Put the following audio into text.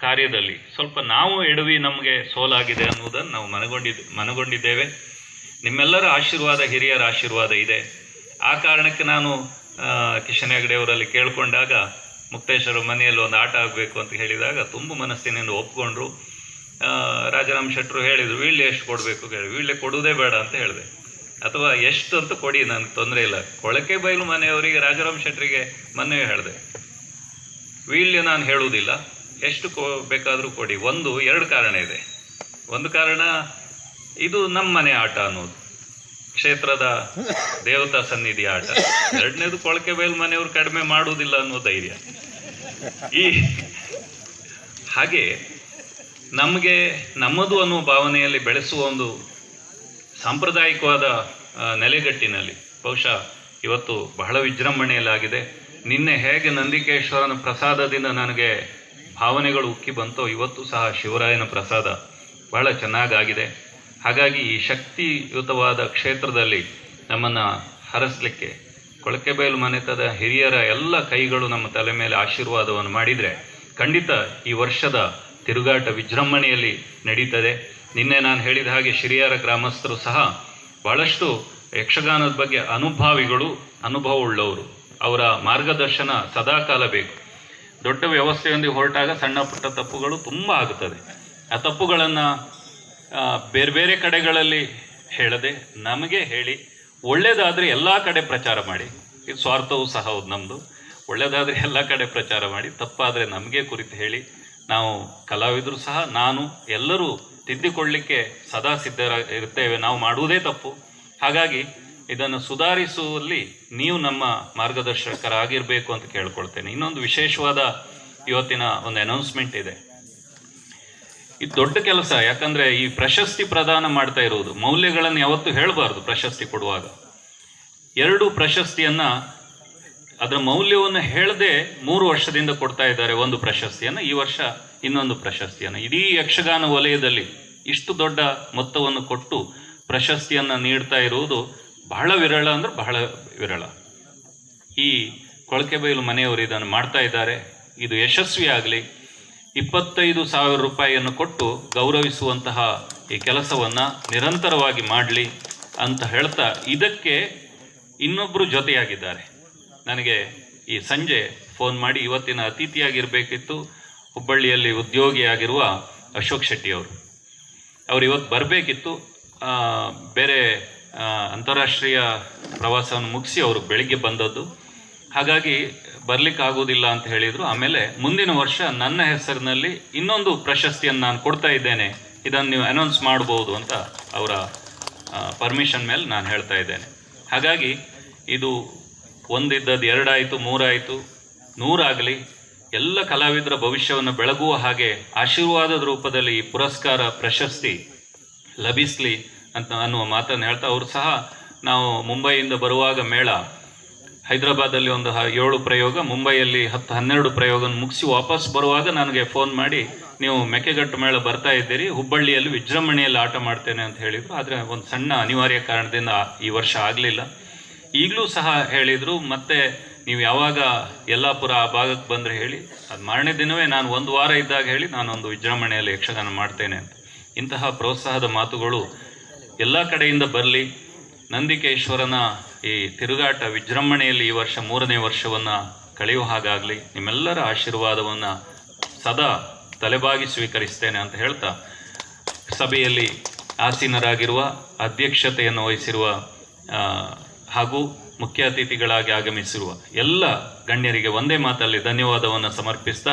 ಕಾರ್ಯದಲ್ಲಿ ಸ್ವಲ್ಪ ನಾವು ಎಡವಿ ನಮಗೆ ಸೋಲಾಗಿದೆ ಅನ್ನುವುದನ್ನು ನಾವು ಮನಗೊಂಡಿದ್ದು ಮನಗೊಂಡಿದ್ದೇವೆ. ನಿಮ್ಮೆಲ್ಲರ ಆಶೀರ್ವಾದ, ಹಿರಿಯರ ಆಶೀರ್ವಾದ ಇದೆ. ಆ ಕಾರಣಕ್ಕೆ ನಾನು ಕಿಶನ್ ಹೆಗ್ಡೆ ಅವರಲ್ಲಿ ಕೇಳಿಕೊಂಡಾಗ ಮುಕ್ತೇಶ್ವರ ಮನೆಯಲ್ಲಿ ಒಂದು ಆಟ ಆಗಬೇಕು ಅಂತ ಹೇಳಿದಾಗ ತುಂಬ ಮನಸ್ಸಿನಿಂದ ಒಪ್ಕೊಂಡ್ರು. ರಾಜರಾಮ ರಾಜಾರಾಮ್ ಶೆಟ್ಟರು ಹೇಳಿದರು, ವೀಳ್ಯ ಎಷ್ಟು ಕೊಡಬೇಕು? ಹೇಳಿ ವೀಳ್ಯ ಕೊಡುವುದೇ ಬೇಡ ಅಂತ ಹೇಳಿದೆ. ಅಥವಾ ಎಷ್ಟು ಅಂತ ಕೊಡಿ, ನನಗೆ ತೊಂದರೆ ಇಲ್ಲ. ಕೊಳಕೆ ಬಯಲು ಮನೆಯವರಿಗೆ ರಾಜಾರಾಮ್ ಶೆಟ್ಟರಿಗೆ ಮೊನ್ನೆ ಹೇಳಿದೆ. ವೀಳ್ಯ ನಾನು ಹೇಳುವುದಿಲ್ಲ. ಎಷ್ಟು ಕೊ ಬೇಕಾದರೂ ಕೊಡಿ. ಒಂದು, ಎರಡು ಕಾರಣ ಇದೆ. ಒಂದು ಕಾರಣ, ಇದು ನಮ್ಮ ಮನೆ ಆಟ ಅನ್ನೋದು. ಕ್ಷೇತ್ರದ ದೇವತಾ ಸನ್ನಿಧಿ ಆಟ. ಎರಡನೇದು ಕೊಳಕೆ ಬೇಲ್ ಮನೆಯವರು ಕಡಿಮೆ ಮಾಡುವುದಿಲ್ಲ ಅನ್ನೋ ಧೈರ್ಯ. ಈ ಹಾಗೆ ನಮಗೆ, ನಮ್ಮದು ಅನ್ನೋ ಭಾವನೆಯಲ್ಲಿ ಬೆಳೆಸುವ ಒಂದು ಸಾಂಪ್ರದಾಯಿಕವಾದ ನೆಲೆಗಟ್ಟಿನಲ್ಲಿ, ಬಹುಶಃ ಇವತ್ತು ಬಹಳ ವಿಜೃಂಭಣೆಯಲ್ಲಾಗಿದೆ. ನಿನ್ನೆ ಹೇಗೆ ನಂದಿಕೇಶ್ವರನ ಪ್ರಸಾದದಿಂದ ನನಗೆ ಭಾವನೆಗಳು ಉಕ್ಕಿ ಬಂತೋ, ಇವತ್ತು ಸಹ ಶಿವರಾಯನ ಪ್ರಸಾದ ಬಹಳ ಚೆನ್ನಾಗಾಗಿದೆ. ಹಾಗಾಗಿ ಈ ಶಕ್ತಿಯುತವಾದ ಕ್ಷೇತ್ರದಲ್ಲಿ ನಮ್ಮನ್ನು ಹರಸಲಿಕ್ಕೆ ಕೊಳಕೆಬೈಲು ಮನೆತದ ಹಿರಿಯರ ಎಲ್ಲ ಕೈಗಳು ನಮ್ಮ ತಲೆ ಮೇಲೆ ಆಶೀರ್ವಾದವನ್ನು ಮಾಡಿದರೆ ಖಂಡಿತ ಈ ವರ್ಷದ ತಿರುಗಾಟ ವಿಜೃಂಭಣೆಯಲ್ಲಿ ನಡೀತದೆ. ನಿನ್ನೆ ನಾನು ಹೇಳಿದ ಹಾಗೆ ಶಿರಿಯರ ಗ್ರಾಮಸ್ಥರು ಸಹ ಬಹಳಷ್ಟು ಯಕ್ಷಗಾನದ ಬಗ್ಗೆ ಅನುಭಾವಿಗಳು, ಅನುಭವವುಳ್ಳವರು. ಅವರ ಮಾರ್ಗದರ್ಶನ ಸದಾಕಾಲ ಬೇಕು. ದೊಡ್ಡ ವ್ಯವಸ್ಥೆಯೊಂದಿಗೆ ಹೊರಟಾಗ ಸಣ್ಣ ಪುಟ್ಟ ತಪ್ಪುಗಳು ತುಂಬ ಆಗುತ್ತದೆ. ಆ ತಪ್ಪುಗಳನ್ನು ಬೇರೆ ಬೇರೆ ಕಡೆಗಳಲ್ಲಿ ಹೇಳದೆ ನಮಗೆ ಹೇಳಿ ಒಳ್ಳೆಯದಾದರೆ ಎಲ್ಲ ಕಡೆ ಪ್ರಚಾರ ಮಾಡಿ. ಇದು ಸ್ವಾರ್ಥವೂ ಸಹ ಹೌದು ನಮ್ಮದು ಒಳ್ಳೆಯದಾದರೆ ಎಲ್ಲ ಕಡೆ ಪ್ರಚಾರ ಮಾಡಿ, ತಪ್ಪಾದರೆ ನಮಗೆ ಕುರಿತು ಹೇಳಿ. ನಾವು ಕಲಾವಿದರು ಸಹ, ನಾನು, ಎಲ್ಲರೂ ತಿದ್ದಿಕೊಳ್ಳಲಿಕ್ಕೆ ಸದಾ ಸಿದ್ಧರ, ಇರ್ತೇವೆ. ನಾವು ಮಾಡುವುದೇ ತಪ್ಪು. ಹಾಗಾಗಿ ಇದನ್ನು ಸುಧಾರಿಸುವಲ್ಲಿ ನೀವು ನಮ್ಮ ಮಾರ್ಗದರ್ಶಕರಾಗಿರಬೇಕು ಅಂತ ಕೇಳ್ಕೊಳ್ತೇನೆ. ಇನ್ನೊಂದು ವಿಶೇಷವಾದ ಇವತ್ತಿನ ಒಂದು ಅನೌನ್ಸ್ಮೆಂಟ್ ಇದೆ. ಇದು ದೊಡ್ಡ ಕೆಲಸ, ಯಾಕಂದ್ರೆ ಈ ಪ್ರಶಸ್ತಿ ಪ್ರದಾನ ಮಾಡ್ತಾ ಇರುವುದು, ಮೌಲ್ಯಗಳನ್ನು ಯಾವತ್ತೂ ಹೇಳಬಾರ್ದು ಪ್ರಶಸ್ತಿ ಕೊಡುವಾಗ. ಎರಡು ಪ್ರಶಸ್ತಿಯನ್ನ ಅದರ ಮೌಲ್ಯವನ್ನು ಹೇಳದೆ ಮೂರು ವರ್ಷದಿಂದ ಕೊಡ್ತಾ ಇದ್ದಾರೆ ಒಂದು ಪ್ರಶಸ್ತಿಯನ್ನು, ಈ ವರ್ಷ ಇನ್ನೊಂದು ಪ್ರಶಸ್ತಿಯನ್ನು. ಇಡೀ ಯಕ್ಷಗಾನ ವಲಯದಲ್ಲಿ ಇಷ್ಟು ದೊಡ್ಡ ಮೊತ್ತವನ್ನು ಕೊಟ್ಟು ಪ್ರಶಸ್ತಿಯನ್ನು ನೀಡ್ತಾ ಇರುವುದು ಬಹಳ ವಿರಳ ಅಂದ್ರೆ ಬಹಳ ವಿರಳ. ಈ ಕೊಳಕೆಬೈಲು ಮನೆಯವರು ಇದನ್ನು ಮಾಡ್ತಾ ಇದ್ದಾರೆ. ಇದು ಯಶಸ್ವಿ ಆಗಲಿ ಇಪ್ಪತ್ತೈದು ಸಾವಿರ ರೂಪಾಯಿಯನ್ನು ಕೊಟ್ಟು ಗೌರವಿಸುವಂತಹ ಈ ಕೆಲಸವನ್ನು ನಿರಂತರವಾಗಿ ಮಾಡಲಿ ಅಂತ ಹೇಳ್ತಾ ಇದಕ್ಕೆ ಇನ್ನೊಬ್ಬರು ಜೊತೆಯಾಗಿದ್ದಾರೆ. ನನಗೆ ಈ ಸಂಜೆ ಫೋನ್ ಮಾಡಿ ಇವತ್ತಿನ ಅತಿಥಿಯಾಗಿರಬೇಕಿತ್ತು. ಹುಬ್ಬಳ್ಳಿಯಲ್ಲಿ ಉದ್ಯೋಗಿಯಾಗಿರುವ ಅಶೋಕ್ ಶೆಟ್ಟಿ ಅವರು. ಇವತ್ತು ಬರಬೇಕಿತ್ತು. ಬೇರೆ ಅಂತಾರಾಷ್ಟ್ರೀಯ ಪ್ರವಾಸವನ್ನು ಮುಗಿಸಿ ಅವರು ಬೆಳಿಗ್ಗೆ ಬಂದದ್ದು. ಹಾಗಾಗಿ ಬರ್ಲಿಕ್ಕೆ ಆಗೋದಿಲ್ಲ ಅಂತ ಹೇಳಿದರು. ಆಮೇಲೆ ಮುಂದಿನ ವರ್ಷ ನನ್ನ ಹೆಸರಿನಲ್ಲಿ ಇನ್ನೊಂದು ಪ್ರಶಸ್ತಿಯನ್ನು ನಾನು ಕೊಡ್ತಾ ಇದ್ದೇನೆ. ಇದನ್ನು ನೀವು ಅನೌನ್ಸ್ ಮಾಡ್ಬೋದು ಅಂತ ಅವರ ಪರ್ಮಿಷನ್ ಮೇಲೆ ನಾನು ಹೇಳ್ತಾ ಇದ್ದೇನೆ. ಹಾಗಾಗಿ ಇದು ಒಂದಿದ್ದದ್ದು, ಎರಡಾಯಿತು, ಮೂರಾಯಿತು, ನೂರಾಗಲಿ, ಎಲ್ಲ ಕಲಾವಿದರ ಭವಿಷ್ಯವನ್ನು ಬೆಳಗುವ ಹಾಗೆ ಆಶೀರ್ವಾದದ ರೂಪದಲ್ಲಿ ಈ ಪುರಸ್ಕಾರ, ಪ್ರಶಸ್ತಿ ಲಭಿಸಲಿ. ಅಂತ ಅನ್ನುವ ಮಾತನ್ನು ಹೇಳ್ತಾ ಅವರು ಸಹ ನಾವು ಮುಂಬೈಯಿಂದ ಬರುವಾಗ ಮೇಳ. ಹೈದರಾಬಾದಲ್ಲಿ ಒಂದು ಏಳು ಪ್ರಯೋಗ, ಮುಂಬೈಯಲ್ಲಿ ಹತ್ತು ಹನ್ನೆರಡು ಪ್ರಯೋಗ ಮುಗಿಸಿ ವಾಪಸ್ ಬರುವಾಗ ನನಗೆ ಫೋನ್ ಮಾಡಿ, ನೀವು ಮೆಕ್ಕೆಗಟ್ಟು ಮೇಳ ಬರ್ತಾ ಇದ್ದೀರಿ, ಹುಬ್ಬಳ್ಳಿಯಲ್ಲಿ ವಿಜೃಂಭಣೆಯಲ್ಲಿ ಆಟ ಮಾಡ್ತೇನೆ ಅಂತ ಹೇಳಿದರು. ಆದರೆ ಒಂದು ಸಣ್ಣ ಅನಿವಾರ್ಯ ಕಾರಣದಿಂದ ಈ ವರ್ಷ ಆಗಲಿಲ್ಲ. ಈಗಲೂ ಸಹ ಹೇಳಿದರು, ಮತ್ತೆ ನೀವು ಯಾವಾಗ ಯಲ್ಲಾಪುರ ಆ ಭಾಗಕ್ಕೆ ಬಂದರೆ ಹೇಳಿ, ಅದು ಮಾರನೇ ದಿನವೇ ನಾನು ಒಂದು ವಾರ ಇದ್ದಾಗ ಹೇಳಿ ನಾನೊಂದು ವಿಜೃಂಭಣೆಯಲ್ಲಿ ಯಕ್ಷಗಾನ ಮಾಡ್ತೇನೆ ಅಂತ. ಇಂತಹ ಪ್ರೋತ್ಸಾಹದ ಮಾತುಗಳು ಎಲ್ಲ ಕಡೆಯಿಂದ ಬರಲಿ. ನಂದಿಕೇಶ್ವರನ ಈ ತಿರುಗಾಟ ವಿಜೃಂಭಣೆಯಲ್ಲಿ ಈ ವರ್ಷ ಮೂರನೇ ವರ್ಷವನ್ನು ಕಳೆಯುವ ಹಾಗಾಗಲಿ. ನಿಮ್ಮೆಲ್ಲರ ಆಶೀರ್ವಾದವನ್ನು ಸದಾ ತಲೆಬಾಗಿ ಸ್ವೀಕರಿಸ್ತೇನೆ ಅಂತ ಹೇಳ್ತಾ ಸಭೆಯಲ್ಲಿ ಆಸೀನರಾಗಿರುವ, ಅಧ್ಯಕ್ಷತೆಯನ್ನು ವಹಿಸಿರುವ ಹಾಗೂ ಮುಖ್ಯ ಅತಿಥಿಗಳಾಗಿ ಆಗಮಿಸಿರುವ ಎಲ್ಲ ಗಣ್ಯರಿಗೆ ಒಂದೇ ಮಾತಲ್ಲಿ ಧನ್ಯವಾದವನ್ನು ಸಮರ್ಪಿಸ್ತಾ